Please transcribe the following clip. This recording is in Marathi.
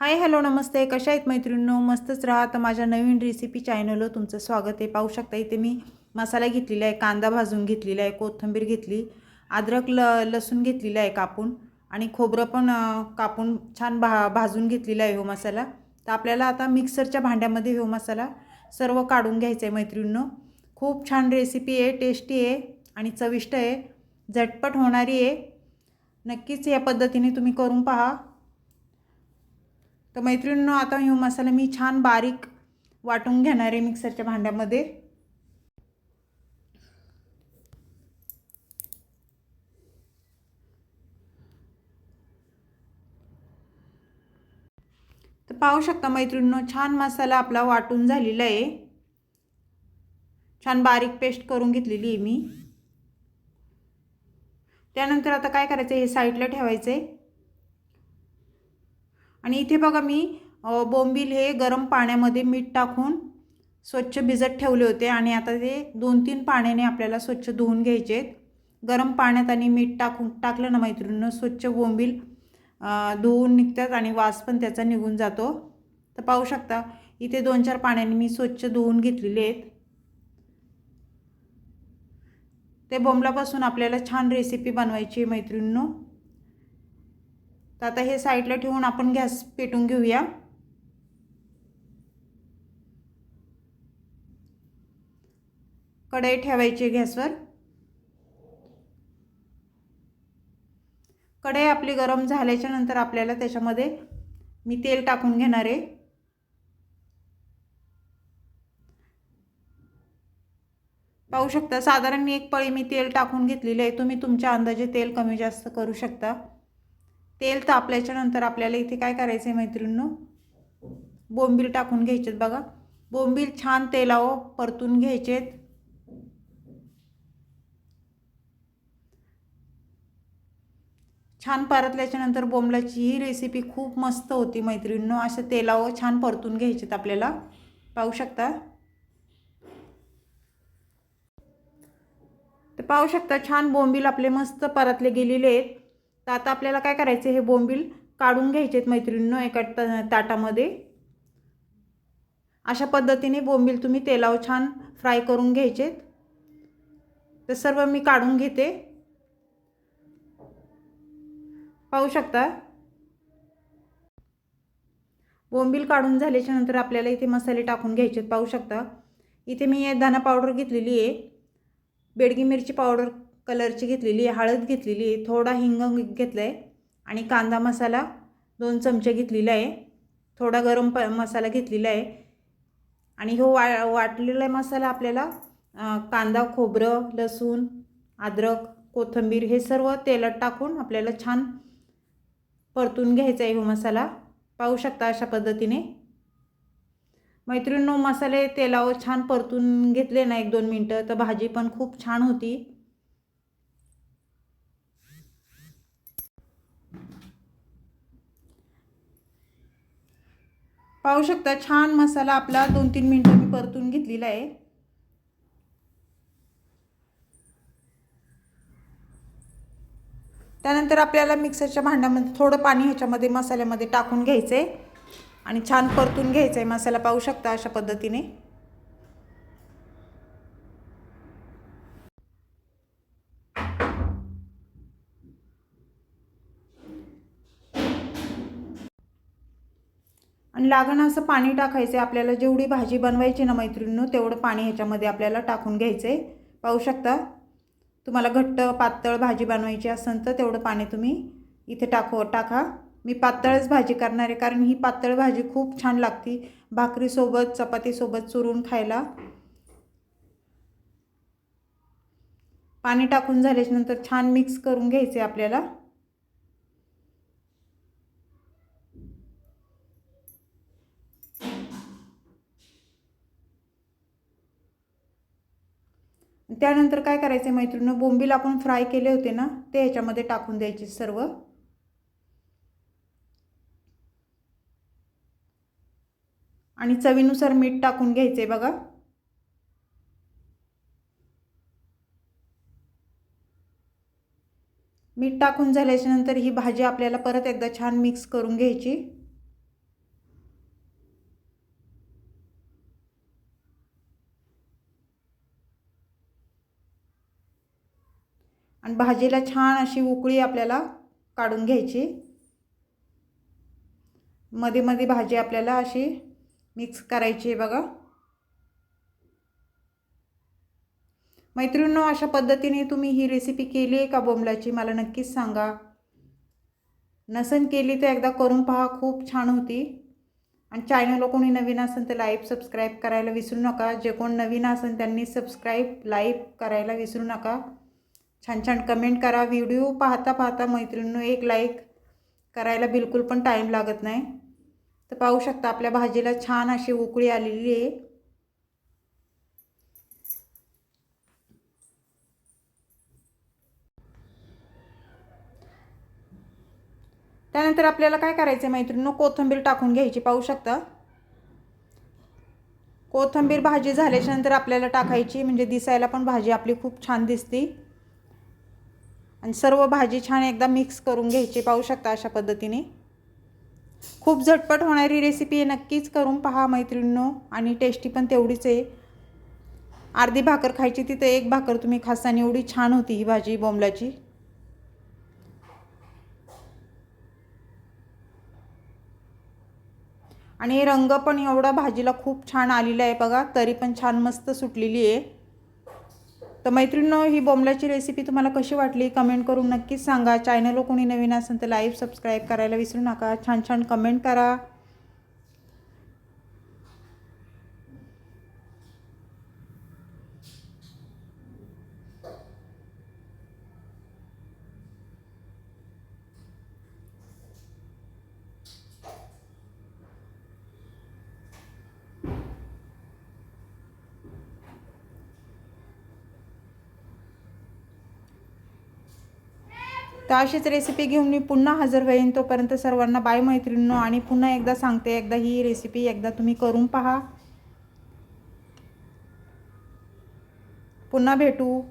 हाय हॅलो नमस्ते. कशा आहेत मैत्रिणींनो? मस्तच राहा. तर माझ्या नवीन रेसिपी चॅनलवर तुमचं स्वागत आहे. पाहू शकता इथे मी मसाला घेतलेला आहे कांदा भाजून घेतलेला आहे कोथिंबीर घेतली अद्रक ल लसूण घेतलेला आहे कापून आणि खोबरं पण कापून छान भा भाजून घेतलेला आहे हो मसाला. तर आपल्याला आता मिक्सरच्या भांड्यामध्ये हो मसाला सर्व काढून घ्यायचं आहे मैत्रिणींनो. खूप छान रेसिपी आहे टेस्टी आहे आणि चविष्ट आहे. झटपट होणारी आहे. नक्कीच या पद्धतीने तुम्ही करून पहा. तर मैत्रिणींनो आता ह्यू मसाला मी छान बारीक वाटून घेणार आहे मिक्सरच्या भांड्यामध्ये. तर पाहू शकता मैत्रिणींनो छान मसाला आपला वाटून झालेला आहे. छान बारीक पेस्ट करून घेतलेली आहे मी. त्यानंतर आता काय करायचं हे साईडला ठेवायचं आहे. आणि इथे बघा मी बोंबील हे गरम पाण्यामध्ये मीठ टाकून स्वच्छ भिजत ठेवले होते आणि आता ते दोन तीन पाण्याने आपल्याला स्वच्छ धुवून घ्यायचे आहेत. गरम पाण्यात आणि मीठ टाकून टाकलं ना मैत्रिणीनं स्वच्छ बोंबील धुवून निघतात आणि वास पण त्याचा निघून जातो. तर पाहू शकता इथे दोन चार पाण्याने मी स्वच्छ धुवून घेतलेले आहेत. ते बोंबलापासून आपल्याला छान रेसिपी बनवायची आहे मैत्रिणींनो. तर आता हे साईडला ठेवून आपण गॅस पेटून घेऊया. कढई ठेवायची गॅसवर. कढई आपली गरम झाल्याच्यानंतर आपल्याला त्याच्यामध्ये मी तेल टाकून घेणार आहे. पाहू शकता साधारण मी एक पळी मी तेल टाकून घेतलेली आहे. तुम्ही तुमच्या अंदाजे तेल कमी जास्त करू शकता. तेल तापल्याच्यानंतर आपल्याला इथे काय करायचं आहे मैत्रिणींनो? बोंबील टाकून घ्यायचेत बघा. बोंबील छान तेलावं परतून घ्यायचेत. छान परतल्याच्यानंतर बोंबलाची ही रेसिपी खूप मस्त होती मैत्रिणींनो. असं तेलावं छान परतून घ्यायचेत आपल्याला. पाहू शकता? तर पाहू शकता छान बोंबील आपले मस्त परतले गेलेले आहेत. तर आता आपल्याला काय करायचं हे बोंबील काढून घ्यायचे आहेत मैत्रिणींनो एका ता ताटामध्ये. अशा पद्धतीने बोंबील तुम्ही तेलाव छान फ्राय करून घ्यायचेत तर सर्व मी काढून घेते. पाहू शकता? बोंबील काढून झाल्याच्यानंतर आपल्याला इथे मसाले टाकून घ्यायचे पाहू शकता? इथे मी धना पावडर घेतलेली आहे. बेडगी मिरची पावडर कलरची घेतलेली आहे हळद घेतलेली आहे थोडा हिंग घेतला आहे आणि कांदा मसाला दोन चमचे घेतलेला आहे. थोडा गरम प मसाला घेतलेला आहे. आणि हो वा वाटलेला मसाला आपल्याला कांदा खोबरं लसूण अद्रक कोथिंबीर हे सर्व तेलात टाकून आपल्याला छान परतून घ्यायचा आहे हो मसाला. पाहू शकता अशा पद्धतीने. मैत्रिणींनो मसाले तेलावर छान परतून घेतले ना एक दोन मिनटं तर भाजी पण खूप छान होती. पाहू शकता छान मसाला आपला दोन तीन मिनटं मी परतून घेतलेला आहे. त्यानंतर आपल्याला मिक्सरच्या भांड्यामध्ये थोडं पाणी ह्याच्यामध्ये मसाल्यामध्ये टाकून घ्यायचं आहे आणि छान परतून घ्यायचं आहे मसाला पाहू शकता अशा पद्धतीने. आणि लागणं असं पाणी टाकायचं आहे आपल्याला जेवढी भाजी बनवायची ना मैत्रिणीनं तेवढं पाणी ह्याच्यामध्ये आपल्याला टाकून घ्यायचं आहे पाहू शकता? तुम्हाला घट्ट पातळ भाजी बनवायची असेल तर तेवढं पाणी तुम्ही इथे टाकू टाका. मी पातळच भाजी करणार आहे कारण ही पातळ भाजी खूप छान लागते. भाकरीसोबत चपातीसोबत चुरून खायला. पाणी टाकून झाल्याच्यानंतर छान मिक्स करून घ्यायचे आपल्याला. त्यानंतर काय करायचं आहे मैत्रिणी बोंबील आपण फ्राय केले होते ना ते ह्याच्यामध्ये टाकून द्यायचे सर्व. आणि चवीनुसार मीठ टाकून घ्यायचे बघा. मीठ टाकून झाल्याच्यानंतर ही भाजी आपल्याला परत एकदा छान मिक्स करून घ्यायची. आणि भाजीला छान अशी उकळी आपल्याला काढून घ्यायची. मध्ये मध्ये भाजी आपल्याला अशी मिक्स करायची आहे बघा. मैत्रिणींनो अशा पद्धतीने तुम्ही ही रेसिपी केली आहे का बोंबलाची मला नक्कीच सांगा. नसन केली तर एकदा करून पहा खूप छान होती. आणि चॅनलला कोणी नवीन असेल तर लाईव्ह सबस्क्राईब करायला विसरू नका. जे कोण नवीन असेल त्यांनी सबस्क्राईब लाईव्ह करायला विसरू नका. छान छान कमेंट करा. व्हिडिओ पाहता पाहता मैत्रिणींनो एक लाईक करायला बिलकुल पण टाईम लागत नाही. तर पाहू शकता आपल्या भाजीला छान अशी उकळी आलेली आहे. त्यानंतर आपल्याला काय करायचं आहे मैत्रिणींनो कोथिंबीर टाकून घ्यायची पाहू शकता. कोथिंबीर भाजी झाल्याच्यानंतर आपल्याला टाकायची म्हणजे दिसायला पण भाजी आपली खूप छान दिसते. आणि सर्व भाजी छान एकदा मिक्स करून घ्यायची. पाहू शकता अशा पद्धतीने. खूप झटपट होणारी रेसिपी आहे. नक्कीच करून पहा मैत्रिणींनो. आणि टेस्टी पण तेवढीच आहे. अर्धी भाकर खायची तिथं एक भाकर तुम्ही खासाने एवढी छान होती ही भाजी बोंबलाची. आणि रंग पण एवढा भाजीला खूप छान आलेला आहे बघा. तरी पण छान मस्त सुटलेली आहे. तर मैत्रिणींनो ही बोंबलाची रेसिपी तुम्हाला कशी वाटली? कमेंट करून नक्कीच सांगा. चॅनलवर कोणी नवीन असेल तर लाईव्ह सबस्क्राईब करायला विसरू नका. छान छान कमेंट करा. तर अशीच रेसिपी घेऊन मी पुन्हा हजर होईन. तोपर्यंत सर्वांना बाय मैत्रिणींनो. आणि पुन्हा एकदा सांगते एकदा ही रेसिपी एकदा तुम्ही करून पहा. पुन्हा भेटू.